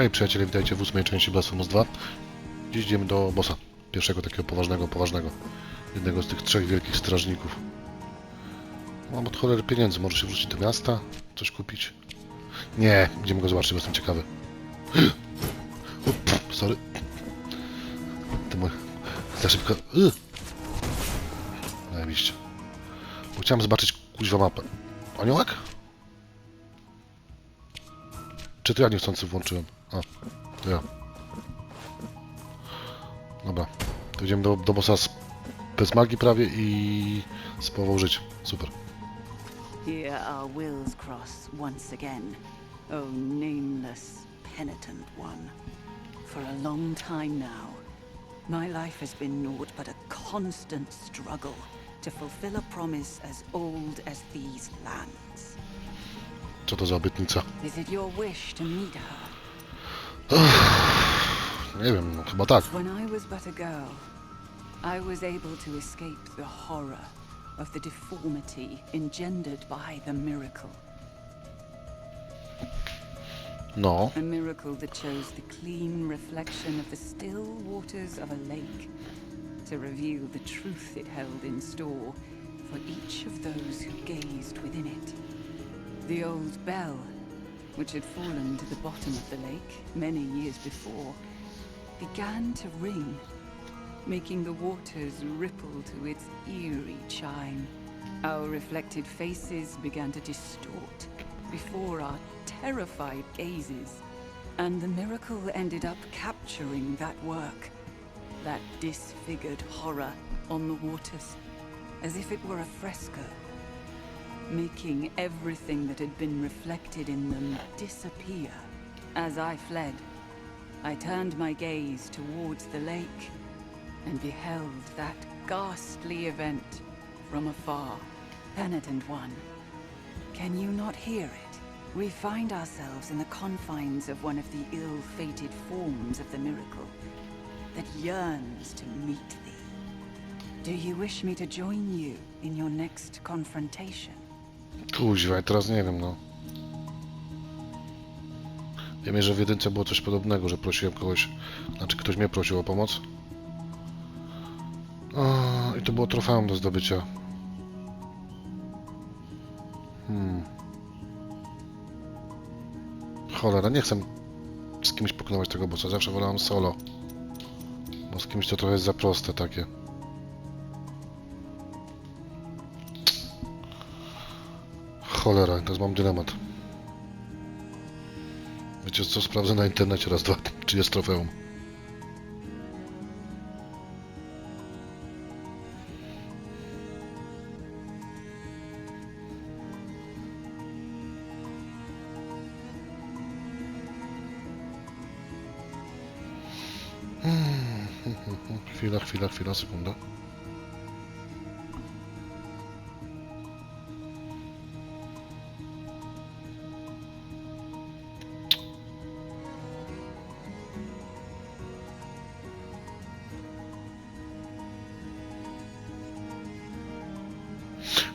Hej przyjaciele, witajcie w ósmej części Blasphemous 2. Dziś idziemy do bossa. Pierwszego takiego poważnego, poważnego. Jednego z tych trzech wielkich strażników. Mam od cholery pieniędzy, może się wrócić do miasta, coś kupić. Nie, idziemy go zobaczyć, bo jestem ciekawy. Pff, sorry. Ty mój... Za szybko... Zajebiście. Bo chciałem zobaczyć kuźwa mapę. Aniołek? Czy to ja niechcący włączyłem? A, to ja. Dobra. To idziemy do, do bossa z, bez magii prawie i z połową życia. Super. Here our wills cross once again, O nameless, penitent one. For a long time now, my life has been naught but a constant struggle to fulfill a promise as old as these lands. Co to za obietnica? Is it your wish to meet her? Nie wiem, no, chyba tak. When I was but a girl, I was able to escape the horror of the deformity engendered by the miracle. No. A miracle that chose the clean reflection of the still waters of a lake to reveal the truth it held in store for each of those who gazed within it. The old bell, which had fallen to the bottom of the lake many years before, began to ring, making the waters ripple to its eerie chime. Our reflected faces began to distort before our terrified gazes, and the miracle ended up capturing that work, that disfigured horror on the waters, as if it were a fresco, making everything that had been reflected in them disappear. As I fled, I turned my gaze towards the lake and beheld that ghastly event from afar. Penitent one, can you not hear it? We find ourselves in the confines of one of the ill-fated forms of the miracle that yearns to meet thee. Do you wish me to join you in your next confrontation? Kuźwa, i teraz nie wiem, no. Wiem, że w jedynce było coś podobnego, że prosiłem kogoś, znaczy ktoś mnie prosił o pomoc. O, I to było trofeum do zdobycia. Hmm. Cholera, nie chcę z kimś pokonywać tego bossa, zawsze wolałem solo. Bo z kimś to trochę jest za proste takie. Cholera, teraz mam dylemat. Wiecie co, sprawdzę na internecie raz, dwa, czy jest trofeum. Hmm, Chwila, chwila, chwila, sekunda.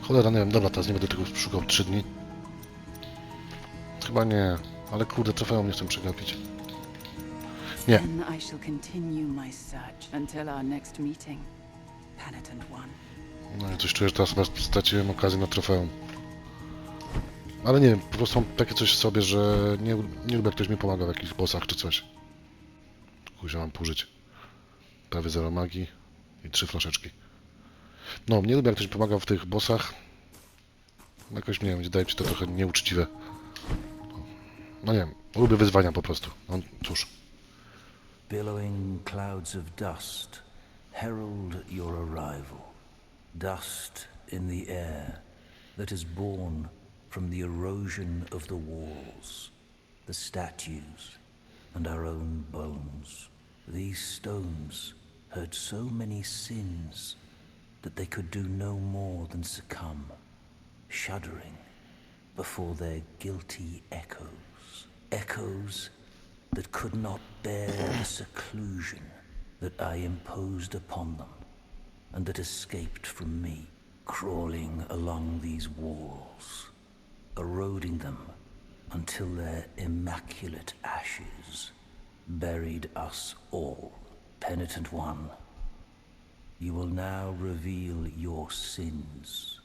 Cholera, nie wiem, dobra, teraz nie będę tego szukał 3 dni. Chyba nie, ale kurde, trofeum nie chcę przegapić. Nie, Then I shall continue my search until our next meeting, Penitent One. no i coś czuję, że teraz chyba straciłem okazję na trofeum. Ale nie wiem, po prostu mam takie coś w sobie, że nie, nie lubię jak ktoś mi pomaga w jakichś bossach czy coś. Kuzia, mam pół życia. Prawie zero magii i trzy flaszeczki. No, nie lubię jak ktoś pomaga w tych bossach. Jakoś, nie wiem, wydaje mi się to trochę nieuczciwe. No nie wiem, lubię wyzwania po prostu. No cóż. Billowing clouds of dust herald your arrival. Dust in the air that is born from the erosion of the walls, the statues, and our own bones. These stones heard so many sins that they could do no more than succumb, shuddering before their guilty echoes. Echoes that could not bear the seclusion that I imposed upon them, and that escaped from me, crawling along these walls, eroding them until their immaculate ashes buried us all. Penitent one, you will now reveal your sins,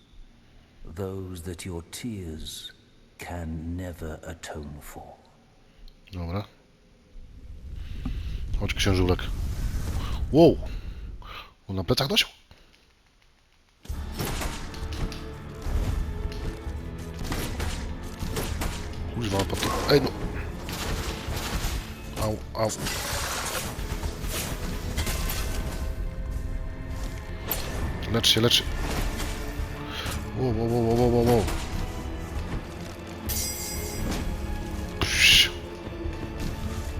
those that your tears can never atone for. Dobra. Chodź księżulek. Wow! On na plecach nosił? Kuźwa, po to... Ej no! Au, au. Lecz się, lecz się. Wow, wow, wow, wow, wow, wow.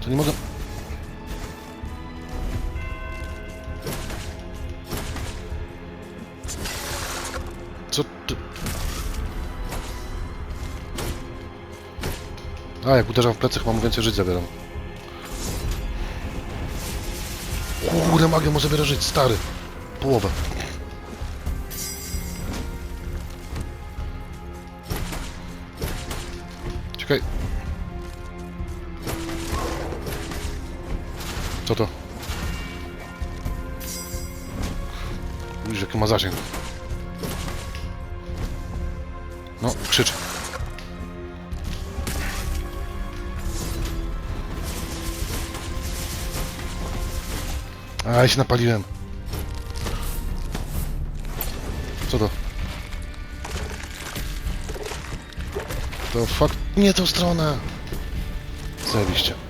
To nie mogę... Co ty... A, jak uderzam w plecy, chyba mu więcej żyć zabieram. Kurde, magia mu zabiera żyć, stary. Połowę. Co to? Widzisz, jaki ma zasięg. No, krzycz. A, ja się napaliłem. Co to? To fakt... Nie tą stronę! Zajebiście.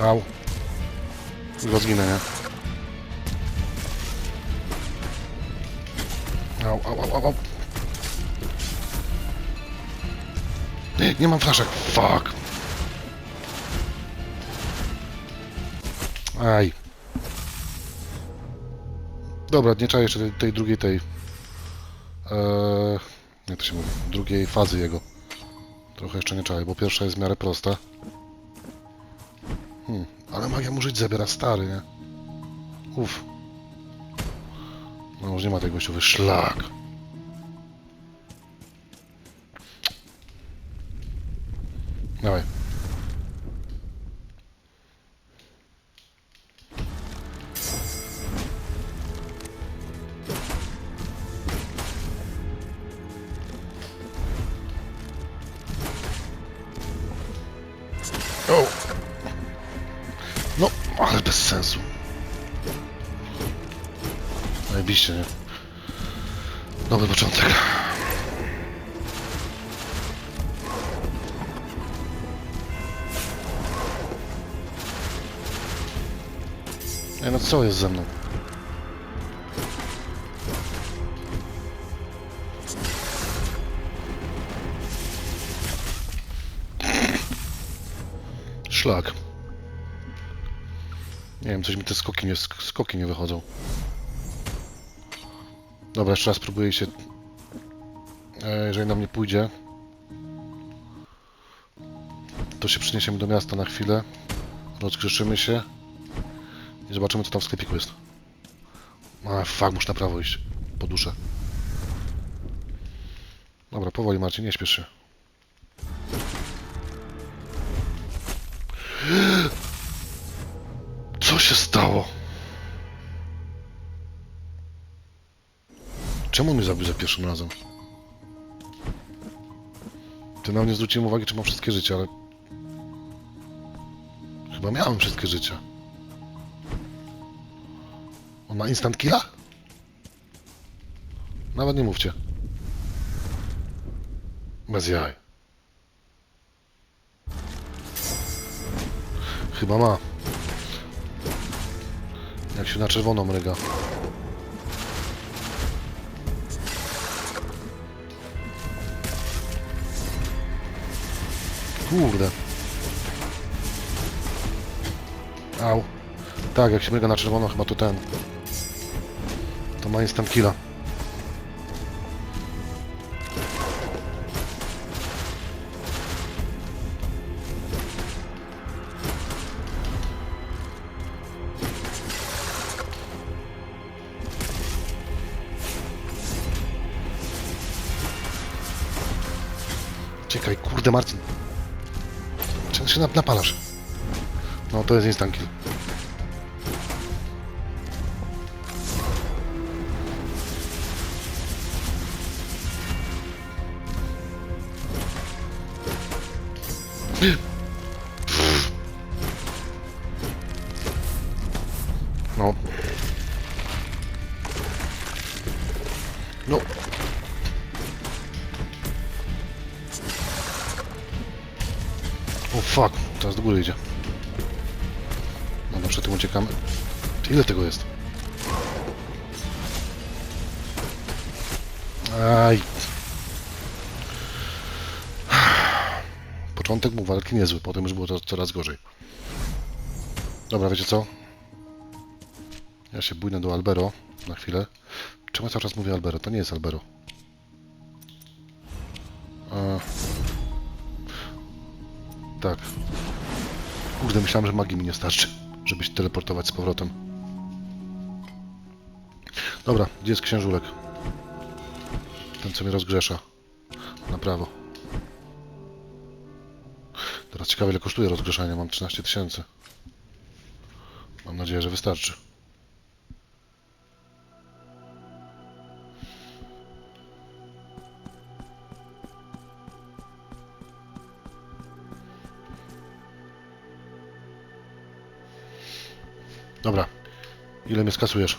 Au. Chyba zginę, nie? Au, au, au, au. Nie, mam flaszek. Fuck. Aj. Dobra, nie czaję jeszcze tej, tej drugiej tej... Eee, jak to się mówi? Drugiej fazy jego. Trochę jeszcze nie czaję, bo pierwsza jest w miarę prosta. Hmm, ale magia mu żyć zabiera, stary, nie? Uff. No już nie ma tego gościowy szlak. O! No, ale bez sensu. Najbliższe, nie? Dobry początek. Ej, no co jest ze mną? Szlak. Nie wiem, coś mi te skoki nie, sk- skoki nie wychodzą. Dobra, jeszcze raz spróbuję się... E, jeżeli nam nie pójdzie... To się przeniesiemy do miasta na chwilę. Rozgrzeszymy się. I zobaczymy, co tam w sklepiku jest. A, fuck, muszę na prawo iść. Po duszę. Dobra, powoli Marcin, nie śpiesz się. Co się stało? Czemu mnie zabił za pierwszym razem? Ty na mnie zwróciłem uwagę, czy mam wszystkie życia, ale... Chyba miałem wszystkie życia. On ma instant killa? Nawet nie mówcie. Bez jaj. Chyba ma. Jak się na czerwono mryga. Kurde. Au. Tak, jak się mryga na czerwono, chyba to ten. To ma instant killa. Kurde Marcin. Czemu się nap- napalasz? No to jest instant kill. Niezły, potem już było to coraz gorzej. Dobra, wiecie co? Ja się bójnę do Albero na chwilę. Czemu cały czas mówię Albero? To nie jest Albero. A... Tak. Kurde, myślałem, że magii mi nie starczy, żeby się teleportować z powrotem. Dobra, gdzie jest księżulek? Ten, co mnie rozgrzesza. Na prawo. Teraz ciekawe, ile kosztuje rozgrzeszanie. Mam 13 tysięcy. Mam nadzieję, że wystarczy. Dobra. Ile mnie skasujesz?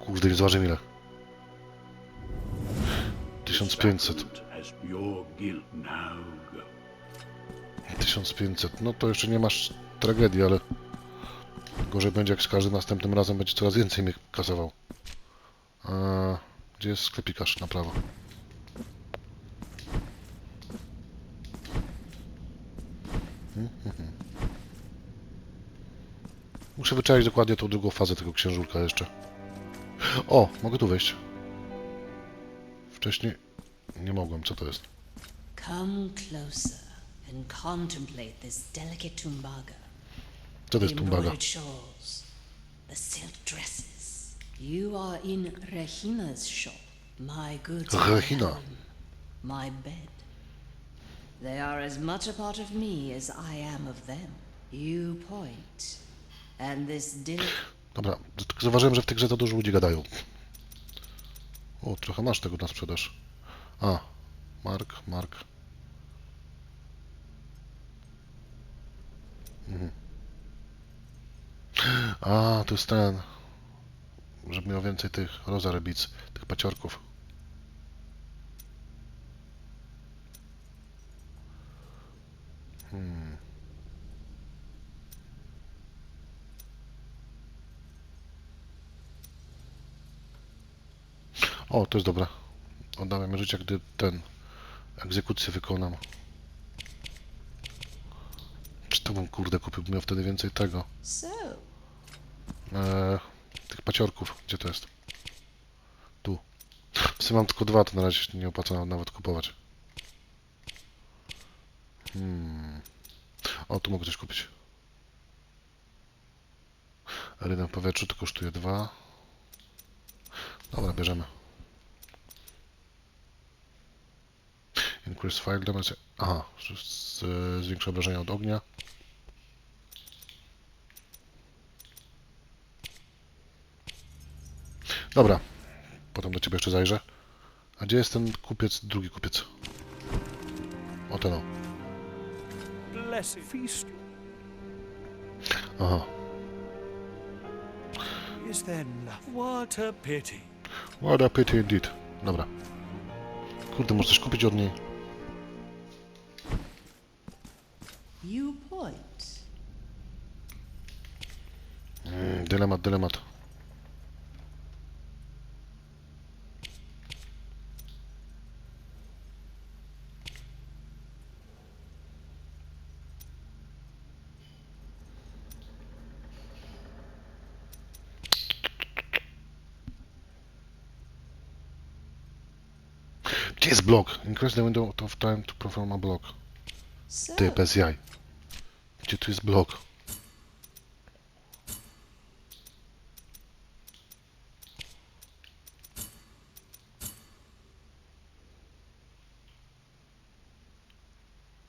Kurde, nie zważy ile. 1500. Has your guilt now go. 1500. No to jeszcze nie masz tragedii, ale gorzej będzie jak z każdym następnym razem będzie coraz więcej mnie kasował. Gdzie jest sklepikarz na prawo? Muszę wyczaić dokładnie tą drugą fazę tego księżulka jeszcze. O, mogę tu wejść. Wcześniej nie mogłem. Co to jest? Come closer and contemplate this delicate tumbaga. Co to jest tumbaga? shawls, the silk dresses. You are in Regina's shop, my goods. Regina. My bed. They are as much a part of me as I am of them. You point, and this. Dobra, zauważyłem, że w tej grze za dużo ludzi gadają. O, trochę masz tego na sprzedaż. A, Mark, Mark. Mhm. A, to jest ten. Żeby miał więcej tych rozarybic, tych paciorków. Hmm. O, to jest dobre. Oddamy życia, gdy ten egzekucję wykonam. Czy to bym kurde kupił, miał wtedy więcej tego. Eee, tych paciorków. Gdzie to jest? Tu. W sumie mam tylko dwa, to na razie się nie opłaca nawet kupować. Hmm. O, tu mogę coś kupić. Rynę w powietrzu to kosztuje dwa. Dobra, bierzemy. Increase fire damage. Aha, zwiększa obrażenia od ognia. Dobra. Potem do ciebie jeszcze zajrzę. A gdzie jest ten kupiec, drugi kupiec? O ten o. Aha. Is there love? What a pity. What a pity indeed. Dobra. Kurde, muszę coś kupić od niej. You point. Mm, dylemat, dylemat. Jest blok? Increase the window of time to perform a block. Ty, bez jaj. Gdzie tu jest blok?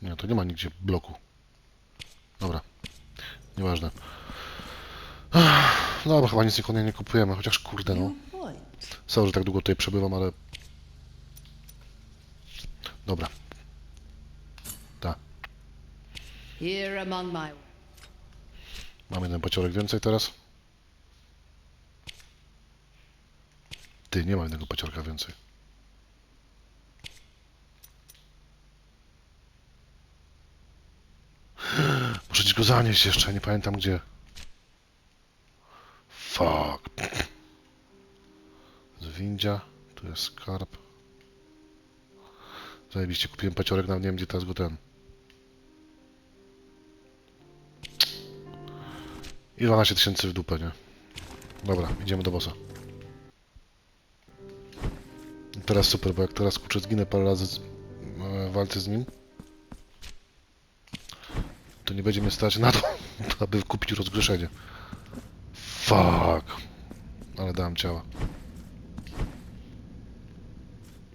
Nie, to nie ma nigdzie bloku. Dobra. Nieważne. Dobra, chyba nic nikogo nie kupujemy, chociaż kurde no. no Sorry, że tak długo tutaj przebywam, ale... Dobra, Here among my Mam jeden paciorek więcej teraz. Ty, nie ma jednego paciorka więcej. Muszę ci go zanieść jeszcze, nie pamiętam gdzie. Fuck. Zwindzia, tu jest skarb. Zajebiście, kupiłem paciorek, nawet nie wiem gdzie teraz go ten. I 12 tysięcy w dupę, nie? Dobra, idziemy do bossa. Teraz super, bo jak teraz kurczę zginę parę razy z, e, z nim, to nie będzie mnie stać na to, aby kupić rozgrzeszenie. Fuck. Ale dałem ciała.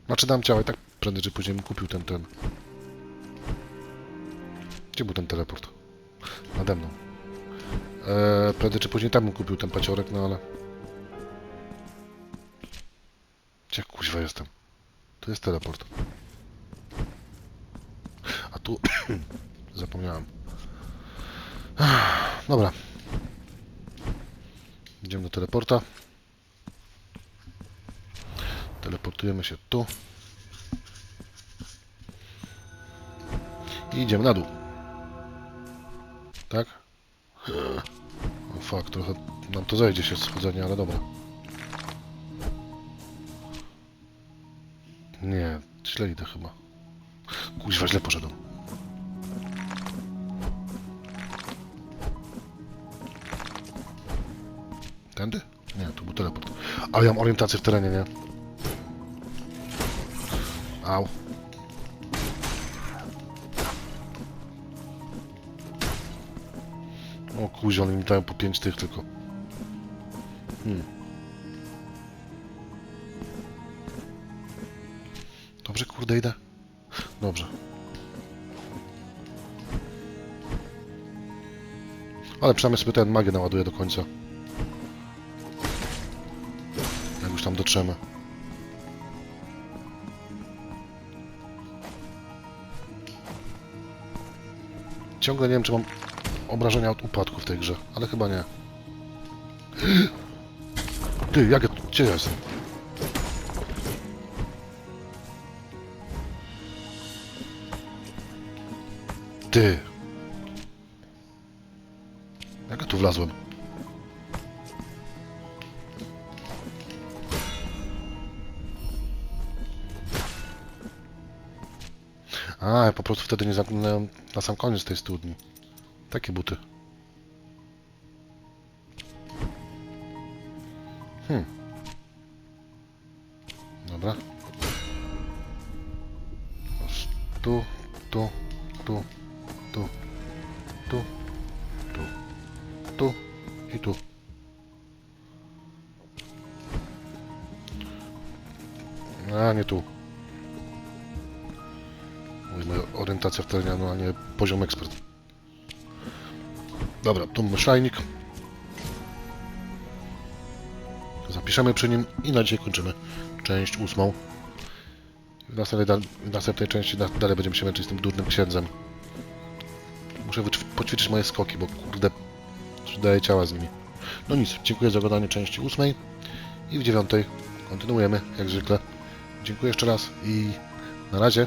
Znaczy dałem ciała i tak prędzej czy później bym kupił ten, ten. Gdzie był ten teleport? Nade mną. Eee, prędzej czy później bym kupił ten paciorek, no ale... Gdzie kuźwa jestem? Tu jest teleport. A tu... Zapomniałem. Dobra. Idziemy do teleporta. Teleportujemy się tu. I idziemy na dół. Tak? O fuck, trochę nam to zejdzie się schodzenie, ale dobra. Nie, źle idę chyba. Kuźwa, źle poszedłem. Tędy? Nie, tu był teleport. Ale ja mam orientację w terenie, nie? Au. O kuźwa, one mi dają po 5 tych tylko. Hmm. Dobrze, kurde, idę. Dobrze. Ale przynajmniej sobie ten magię naładuję do końca. Jak już tam dotrzemy. Ciągle nie wiem, czy mam obrażenia od upadku tej grze, ale chyba nie. Ty, jak ja, gdzie ja jestem? Ty. Jak ja tu wlazłem? A, ja po prostu wtedy nie zamknąłem na sam koniec tej studni. Takie buty. A, nie tu. Moja orientacja w terenie, no a nie poziom ekspert. Dobra, tu mamy szajnik. Zapiszemy przy nim i na dzisiaj kończymy część ósmą. W następnej, w następnej części da- dalej będziemy się męczyć z tym durnym księdzem. Muszę poćwiczyć moje skoki, bo kurde, daję ciała z nimi. No nic, dziękuję za oglądanie części ósmej i w dziewiątej kontynuujemy, jak zwykle. Dziękuję jeszcze raz i na razie.